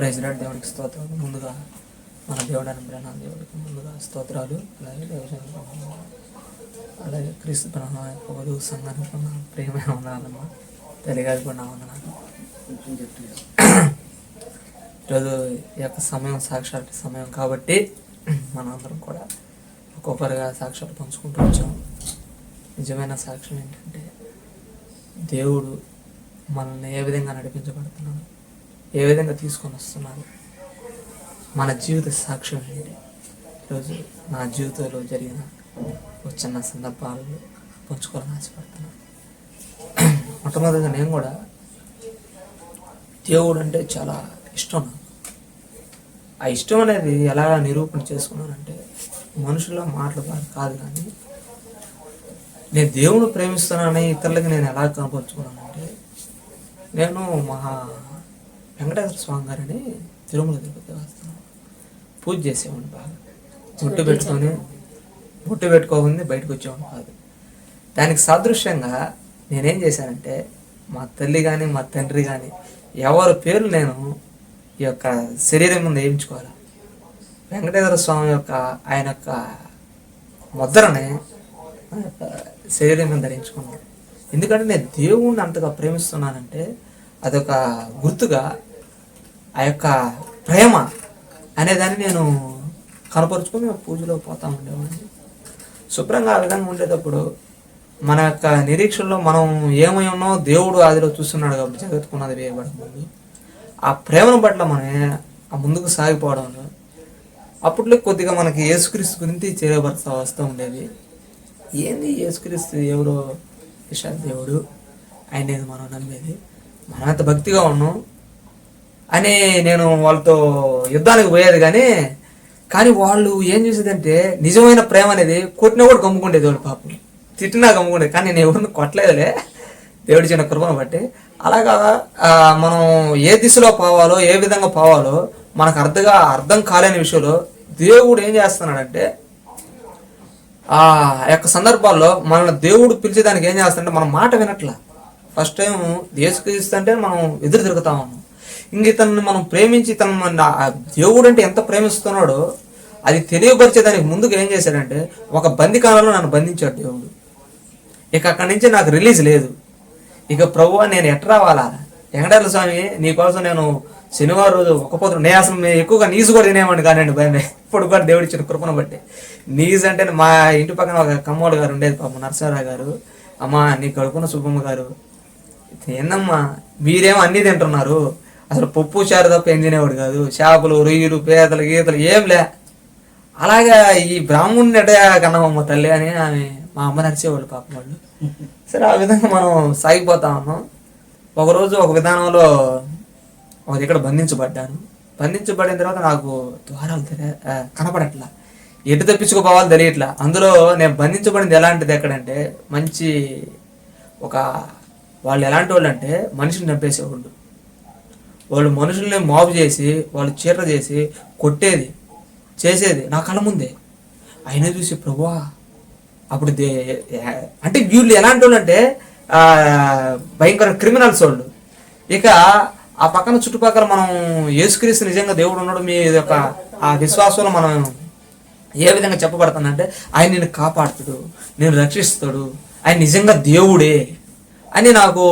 President దేవుడికి స్తోత్రం. ముందుగా మన దేవుడు అని బ్రహ్మ దేవుడికి ముందుగా స్తోత్రాలు. అలాగే దేవజన అలాగే క్రీస్తు బ్రహ్మ వధువు సంఘానికి ఉన్న ప్రేమ ఉండాలమ్మా తెలియగాది కూడా వందనాలు. ఈరోజు ఈ యొక్క సమయం సాక్షాత్ సమయం కాబట్టి మనందరం కూడా ఒక్కొక్కరుగా సాక్ష్యాలు పంచుకుంటూ వచ్చాం. నిజమైన సాక్ష్యం ఏంటంటే దేవుడు మనల్ని ఏ విధంగా నడిపించబడుతున్నాడు? ఏ విధంగా తీసుకొని వస్తున్నారు మన జీవిత సాక్ష్యం ఏంటి ఈరోజు నా జీవితంలో జరిగిన ఒక చిన్న సందర్భాలు పంచుకోవాలని ఆశపడుతున్నాను. మొట్టమొదటిగా నేను కూడా దేవుడు అంటే చాలా ఇష్టం ఆ ఇష్టం అనేది ఎలా నిరూపణ చేసుకున్నానంటే మనుషుల మాటలు కాదు కాదు కానీ నేను దేవుని ప్రేమిస్తున్నానని ఇతరులకి నేను ఎలా కనపరుచుకున్నానంటే నేను మా వెంకటేశ్వర స్వామి గారిని తిరుమల తిరుపతి దేవస్థానం పూజ చేసేవాడిని బాగా. బొట్టు పెట్టుకొని బొట్టు పెట్టుకోకుండా బయటకు వచ్చేవాడు కాదు దానికి సాదృశ్యంగా నేనేం చేశానంటే మా తల్లి కానీ మా తండ్రి కానీ ఎవరి పేర్లు నేను ఈ యొక్క శరీరం ముందు వేయించుకోవాలి? వెంకటేశ్వర స్వామి యొక్క ఆయన యొక్క ముద్రని శరీరం మీద ధరించుకున్నాను. ఎందుకంటే నేను దేవుణ్ణి అంతగా ప్రేమిస్తున్నానంటే అదొక గుర్తుగా ఆ యొక్క ప్రేమ అనేదాన్ని నేను కనపరుచుకొని మేము పూజలో పోతా ఉండేవాడిని. శుభ్రంగా ఆ విధంగా ఉండేటప్పుడు మన యొక్క నిరీక్షణలో మనం ఏమై ఉన్నామో దేవుడు ఆదిలో చూస్తున్నాడు కాబట్టి జగత్తుకున్నది వేయబడక ముందు ఆ ప్రేమను పట్ల మనమే ఆ ముందుకు సాగిపోవడంలో అప్పట్లో కొద్దిగా మనకి యేసుక్రీస్తు గురించి చేయబడతా వస్తూ ఉండేది. ఏంది యేసుక్రీస్తు ఎవరో విశాల్ దేవుడు? ఆయన మనం నమ్మేది. మనం అంత భక్తిగా ఉన్నాం అని నేను వాళ్ళతో యుద్ధానికి పోయేది కానీ కానీ వాళ్ళు ఏం చేసేదంటే నిజమైన ప్రేమ అనేది కొట్టినా కూడా గమ్ముకుండేది వాళ్ళు పాపం. తిట్టినా గమ్ముకుండేది. కానీ నేను ఎవరిని కొట్టలేదులే. దేవుడి చిన్న కృపను బట్టి. అలాగా మనం ఏ దిశలో పోవాలో ఏ విధంగా పోవాలో మనకు అర్థంగా అర్థం కాలేని విషయంలో దేవుడు ఏం చేస్తున్నాడంటే ఆ యొక్క సందర్భాల్లో మనల్ని దేవుడు పిలిచేదానికి ఏం చేస్తాడంటే మన మాట వినట్లా. ఫస్ట్ టైం దేశకు అంటే మనం ఎదురు తిరుగుతామన్నాం ఇంక ఇతన్ని మనం ప్రేమించి ఇతను మన దేవుడు అంటే ఎంత ప్రేమిస్తున్నాడో అది తెలియపరిచేదానికి ముందుకు ఏం చేశాడంటే ఒక బందికాలంలో నన్ను బంధించాడు దేవుడు. ఇక అక్కడి నుంచి నాకు రిలీజ్ లేదు. ఇక ప్రభు నేను ఎట్ రావాలా? వెంకటేశ్వర స్వామి నీకోసం నేను శనివారం రోజు ఒక పొద్దు నేను అసలు ఎక్కువగా నీసు కూడా తినేవాడిని కానీ భయం ఇప్పుడు కూడా దేవుడి ఇచ్చిన కృపను బట్టి. నీజ్ అంటే మా ఇంటి పక్కన ఒక కమ్మోడు గారు ఉండేది పాప నరసరావు గారు. అమ్మా నీ కడుకున్న సుబ్బమ్మ గారు. ఏందమ్మా మీరేమో అన్నీ తింటున్నారు. అసలు పప్పు చారు తప్ప ఏం తినేవాడు కాదు. చేపలు రొయ్యలు పీతలు గీతలు ఏం లే. అలాగా ఈ బ్రాహ్మణుని ఎట కన్నమమ్మ తల్లి అని ఆమె మా అమ్మ నడిచేవాళ్ళు పాపం వాళ్ళు. సరే ఆ విధంగా మనం సాగిపోతా ఉన్నాం. ఒకరోజు ఒక విధానంలో ఒక దగ్గర బంధించబడ్డాను. బంధించబడిన తర్వాత నాకు ద్వారాలు తెర- కనపడట్లా. ఎటు తప్పించుకోపోవాలో తెలియట్లా. అందులో నేను బంధించబడింది ఎలాంటిది ఎక్కడంటే మంచి ఒక వాళ్ళు ఎలాంటి వాళ్ళు అంటే మనిషిని చంపేసేవాళ్ళు. వాళ్ళు మనుషుల్ని మాబు చేసి వాళ్ళు చీర చేసి కొట్టేది చేసేది నా కళ్ళ ముందే. అయినా చూసి ప్రభువా అప్పుడు దే అంటే వీళ్ళు ఎలాంటి వాళ్ళు అంటే భయంకర క్రిమినల్స్ వాళ్ళు. ఇక ఆ పక్కన చుట్టుపక్కల మనం యేసుక్రీస్తు నిజంగా దేవుడు ఉన్నాడు మీ యొక్క ఆ విశ్వాసంలో మనం ఏ విధంగా చెప్పబడుతుందంటే ఆయన నేను కాపాడుతాడు నేను రక్షిస్తాడు ఆయన నిజంగా దేవుడే. అని నాకు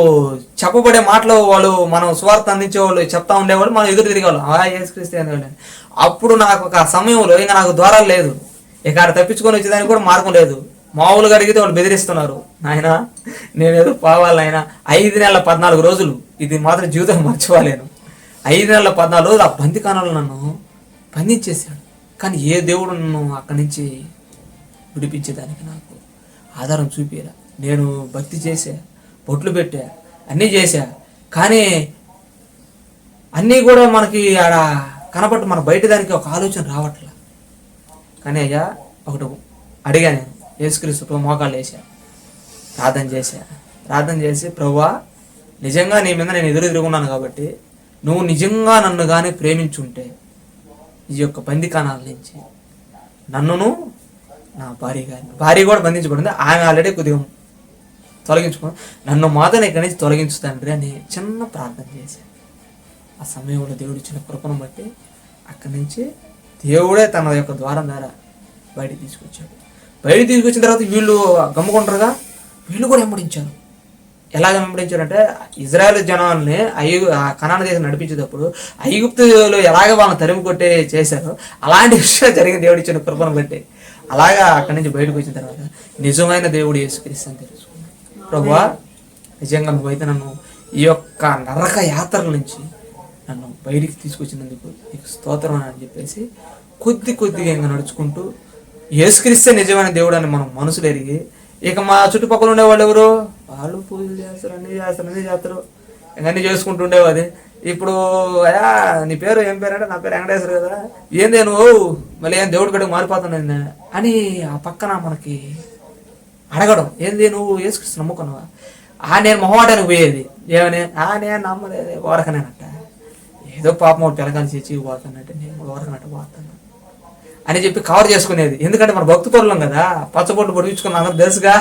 చెప్పబడే మాటలు వాళ్ళు మనం స్వార్థ అందించే వాళ్ళు చెప్తా ఉండేవాళ్ళు మనం ఎదురు తిరిగేవాళ్ళం. ఆ ఏసుక్రీస్తే అనేవాళ్ళు. అప్పుడు నాకు ఒక సమయంలో ఇంకా నాకు ద్వారాలు లేదు. ఇక ఆడ తప్పించుకొని వచ్చేదానికి కూడా మార్గం లేదు. మామూలుగా అడిగితే వాళ్ళు బెదిరిస్తున్నారు. ఆయన నేను ఏదో పోవాలి ఆయన ఐదు నెలల పద్నాలుగు రోజులు. ఇది మాత్రం జీవితం మర్చిపోలేను. ఐదు నెలల పద్నాలుగు రోజులు ఆ బందికాణంలో నన్ను బంధించేశాడు. కానీ ఏ దేవుడు నన్ను అక్కడి నుంచి విడిపించేదానికి నాకు ఆధారం చూపిరా నేను భక్తి చేసే బొట్లు పెట్టా అన్నీ చేశా. కానీ అన్నీ కూడా మనకి ఆడ కనపట్టు మన బయట దానికి ఒక ఆలోచన రావట్లా. కానీ అయ్యా ఒకటి అడిగా నేను యేసుక్రీస్తు మోకాలు వేసా ప్రార్థన చేశా. ప్రార్థన చేసి ప్రభువా నిజంగా నీ మీద నేను ఎదురు తిరుగున్నాను కాబట్టి నువ్వు నిజంగా నన్ను కానీ ప్రేమించుంటే ఈ యొక్క బందికాణాల నుంచి నన్నును నా భార్య గారిని భార్య కూడా బంధించబడింది. ఆమె ఆల్రెడీ కొద్దిగా తొలగించుకో. నన్ను మాత్రం ఇక్కడి నుంచి తొలగించు తండ్రి అని చిన్న ప్రార్థన చేశాను ఆ సమయంలో దేవుడు ఇచ్చిన కృపను బట్టి అక్కడి నుంచి దేవుడే తన యొక్క ద్వారం ద్వారా బయటికి తీసుకొచ్చాడు. బయటికి తీసుకొచ్చిన తర్వాత వీళ్ళు గమ్ముకుంటారుగా వీళ్ళు కూడా వెంబడించారు. ఎలా వెంబడించారంటే ఇజ్రాయెల్ జనాల్ని ఐగు ఆ కనాన దేశం నడిపించేటప్పుడు ఐగుప్తులు ఎలాగ వాళ్ళని తరిమి కొట్టే చేశారో అలాంటి విషయాలు జరిగిన దేవుడు ఇచ్చిన కృపను బట్టి అలాగా అక్కడి నుంచి బయటకు వచ్చిన తర్వాత నిజమైన దేవుడు యేసుక్రీస్తు అని తెలుసు. ప్రభువా నిజంగా నువ్వైతే నన్ను ఈ యొక్క నరక యాత్రల నుంచి నన్ను బయటికి తీసుకొచ్చినందుకు నీకు స్తోత్రం అని చెప్పేసి కొద్ది కొద్దిగా ఇంకా నడుచుకుంటూ యేసుక్రీస్తే నిజమైన దేవుడు అని మనం మనసులు ఎరిగి ఇక మా చుట్టుపక్కల ఉండేవాళ్ళు ఎవరు? వాళ్ళు పూజలు చేస్తారు అన్ని చేస్తారు అన్ని చేస్తారు. ఇంకన్నీ చేసుకుంటూ ఉండేవాది ఇప్పుడు అయా నీ పేరు ఏం పేరు అంటే నా పేరు వెంకటేశ్వర కదా. ఏంది నువ్వు? మళ్ళీ ఏం దేవుడి గడికి మారిపోతున్నాయి అని ఆ పక్కన మనకి అడగడం. ఏంది నువ్వు ఏసుకృష్ణ నమ్ముకున్నావా? ఆ నేను మొహమాటానికి పోయేది. ఏమని? ఆ నేను నమ్మలేదు. ఓరకనేనట్ట ఏదో పాపం ఒకటి పిల్లకాయలు చేసి పోతానంటే నేను కూడా పోతాను అని చెప్పి కవర్ చేసుకునేది. ఎందుకంటే మన భక్తి పరులం కదా. పచ్చబొట్టు పొడిపించుకున్నా అందరూ తెలుసుగా?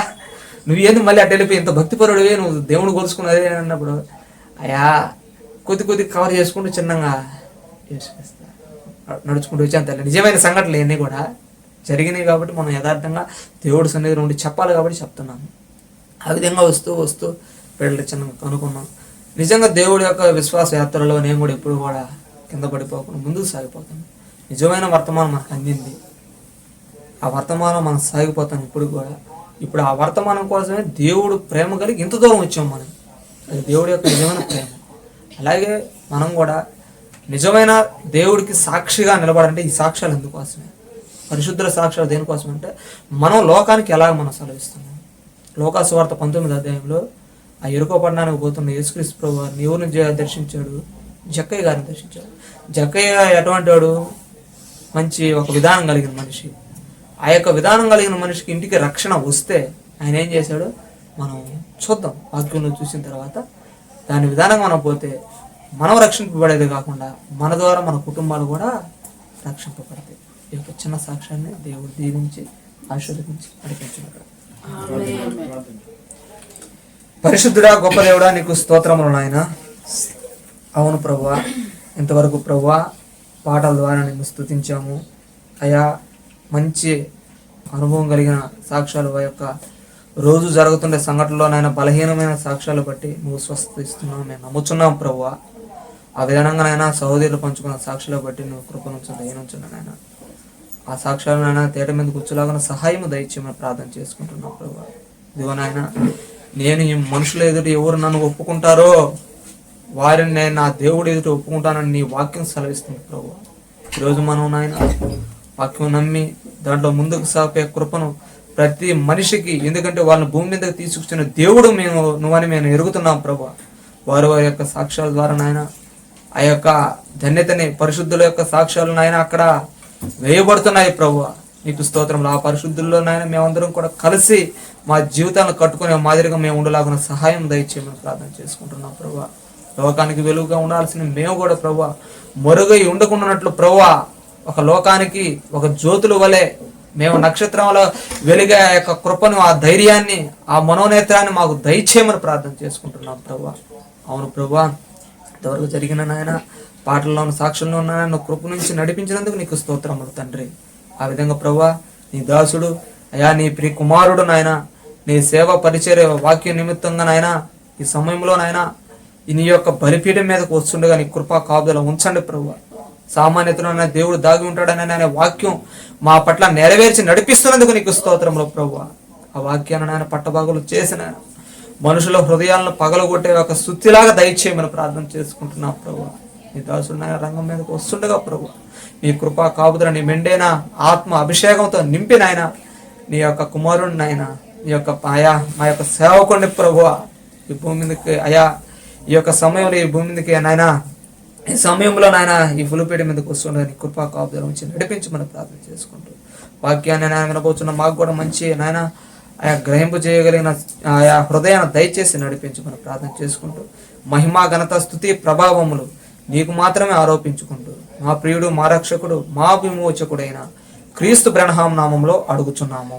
నువ్వు ఏంది మళ్ళీ అటు వెళ్ళిపోయి ఇంత భక్తి పరుడివే? నువ్వు దేవుడు కొలుసుకున్నది అని అన్నప్పుడు అయ్యా కొద్ది కొద్ది కవర్ చేసుకుంటూ చిన్నగా నడుచుకుంటూ వచ్చాను తల్లి. నిజమైన సంఘటనలు ఇవన్నీ కూడా. జరిగినాయి కాబట్టి మనం యథార్థంగా దేవుడి సన్నిధిలో ఉండి చెప్పాలి కాబట్టి చెప్తున్నాను. ఆ విధంగా వస్తూ వస్తూ పిల్లలు చిన్న కనుక్కున్నాం. నిజంగా దేవుడి యొక్క విశ్వాస యాత్రలో నేను కూడా ఎప్పుడు కూడా కింద పడిపోకుండా ముందుకు సాగిపోతాను. నిజమైన వర్తమానం మనకు అందింది. ఆ వర్తమానం మనం సాగిపోతాం ఇప్పుడు కూడా. ఇప్పుడు ఆ వర్తమానం కోసమే దేవుడు ప్రేమ కలిగి ఇంత దూరం వచ్చాం మనం. అది దేవుడి యొక్క నిజమైన ప్రేమ. అలాగే మనం కూడా నిజమైన దేవుడికి సాక్షిగా నిలబడాలంటే ఈ సాక్ష్యాలు ఎందుకోసమే? పరిశుద్ధ సాక్ష్యాలు దేనికోసం అంటే మనం లోకానికి ఎలాగ మనం సెలవిస్తున్నాం? లోకాసువార్త పంతొమ్మిది అధ్యాయంలో ఆ ఎరుకో పట్టణానికి పోతున్న యేసుక్రీస్తు ప్రభు వారిని ఎవరిని దర్శించాడు? జక్కయ్య గారిని దర్శించాడు. జక్కయ్య ఎటువంటి వాడు? మంచి ఒక విధానం కలిగిన మనిషి. ఆ యొక్క విధానం కలిగిన మనిషికి ఇంటికి రక్షణ వస్తే ఆయన ఏం చేశాడు? మనం చూద్దాం. వాక్యంలో చూసిన తర్వాత దాని విధానం మనం పోతే మనం రక్షింపబడేది కాకుండా మన ద్వారా మన కుటుంబాలు కూడా రక్షింపబడతాయి. ఈ యొక్క చిన్న సాక్ష్యాన్ని దేవుడు దీవించి ఆశీర్వదించి నడిపించినాడు పరిశుద్ధుడా గొప్ప దేవుడా నీకు స్తోత్రములు నాయన. అవును ప్రభువా ఇంతవరకు ప్రభువా పాటల ద్వారా నిన్ను స్తుతించాము. అయా మంచి అనుభవం కలిగిన సాక్ష్యాలు ఆ యొక్క రోజు జరుగుతుండే సంఘటనలో నాయన బలహీనమైన సాక్ష్యాలు బట్టి నువ్వు స్వస్థ ఇస్తున్నావు మేము నమ్ముచున్నాం ప్రభువా. ఆ నాయన సహోదరులు పంచుకున్న సాక్షులు బట్టి నువ్వు కృపనుంచు దయనుంచున్నాను నాయన. ఆ సాక్ష్యాలనైనా తేట మీద కూర్చోలాగా సహాయం దయచేయమని ప్రార్థన చేసుకుంటున్నాం ప్రభు. ఇదిగో నాయన నేను ఈ మనుషుల ఎదుటి ఎవరు నన్ను ఒప్పుకుంటారో వారిని నేను నా దేవుడు ఎదుట ఒప్పుకుంటానని నీ వాక్యం సెలవిస్తుంది ప్రభు. ఈరోజు మనం నాయన వాక్యం నమ్మి దాంట్లో ముందుకు సాపే కృపను ప్రతి మనిషికి ఎందుకంటే వాళ్ళని భూమి మీదకి తీసుకొచ్చిన దేవుడు మేము నువ్వని మేము ఎరుగుతున్నాం ప్రభు. వారు వారి యొక్క సాక్ష్యాల ద్వారా నాయన ఆ యొక్క ధన్యతని పరిశుద్ధుల యొక్క సాక్ష్యాలు నాయన అక్కడ వేయబడుతున్నాయి ప్రభు నీకు స్తోత్రంలో ఆ పరిశుద్ధుల్లో నాయన మేమందరం కూడా కలిసి మా జీవితాలను కట్టుకునే మాదిరిగా మేము ఉండలాగిన సహాయం దయచేయమని ప్రార్థన చేసుకుంటున్నాం ప్రభు లోకానికి వెలుగుగా ఉండాల్సిన మేము కూడా ప్రభు మరుగై ఉండకుండానట్లు ప్రభు ఒక లోకానికి ఒక జ్యోతుల వలె మేము నక్షత్రంలో వెలిగే ఆ యొక్క కృపను ఆ ధైర్యాన్ని ఆ మనోనేత్రాన్ని మాకు దయచేయమని ప్రార్థన చేసుకుంటున్నాం ప్రభు అవును ప్రభు ఇంతవరకు జరిగిన నాయన పాటల్లోను సాక్షుల్లో నన్ను కృప నుంచి నడిపించినందుకు నీకు స్తోత్రములు తండ్రి. ఆ విధంగా ప్రభా నీ దాసుడు అయా నీ ప్రియ కుమారుడు నాయన నీ సేవ పరిచర్య వాక్య నిమిత్తంగా నాయన ఈ సమయంలో నాయన నీ యొక్క బలిపీఠం మీదకు వస్తుండగా నీ కృపా కాపుదల ఉంచండి ప్రభు సామాన్యతలో దేవుడు దాగి ఉంటాడని అనే వాక్యం మా పట్ల నెరవేర్చి నడిపిస్తున్నందుకు నీకు స్తోత్రంలో ప్రభు ఆ వాక్యాన్ని ఆయన పట్టబాగులు చేసిన మనుషుల హృదయాలను పగలగొట్టే ఒక సుత్తిలాగా దయచేయమని ప్రార్థన చేసుకుంటున్నాం ప్రభు నీ దాసుడు నాయన రంగం మీదకి వస్తుండగా ప్రభు. నీ కృపా కాపుదల నీ మెండైన ఆత్మ అభిషేకంతో నింపి నాయన. నీ యొక్క కుమారుడిని ఆయన నీ యొక్క అయా మా యొక్క సేవకుడిని ప్రభు ఈ భూమి మీదకి అయా ఈ యొక్క సమయంలో ఈ భూమి మీదకి నాయన ఈ సమయంలో నాయన ఈ పులిపేట మీదకి వస్తుండే నీ కృపా కాపుదల ఉంచి నడిపించమని ప్రార్థన చేసుకుంటూ. వాక్యాన్ని నాయన వినబోతున్న మాకు కూడా మంచి నాయన ఆయా గ్రహింపు చేయగలిగిన ఆయా హృదయాన్ని దయచేసి నడిపించమని ప్రార్థన చేసుకుంటూ. మహిమా ఘనత స్థుతి ప్రభావములు నీకు మాత్రమే ఆరోపించుకుంటూ మా ప్రియుడు మా రక్షకుడు మా విమోచకుడైన క్రీస్తు బ్రహ్మాం నామంలో అడుగుచున్నాము.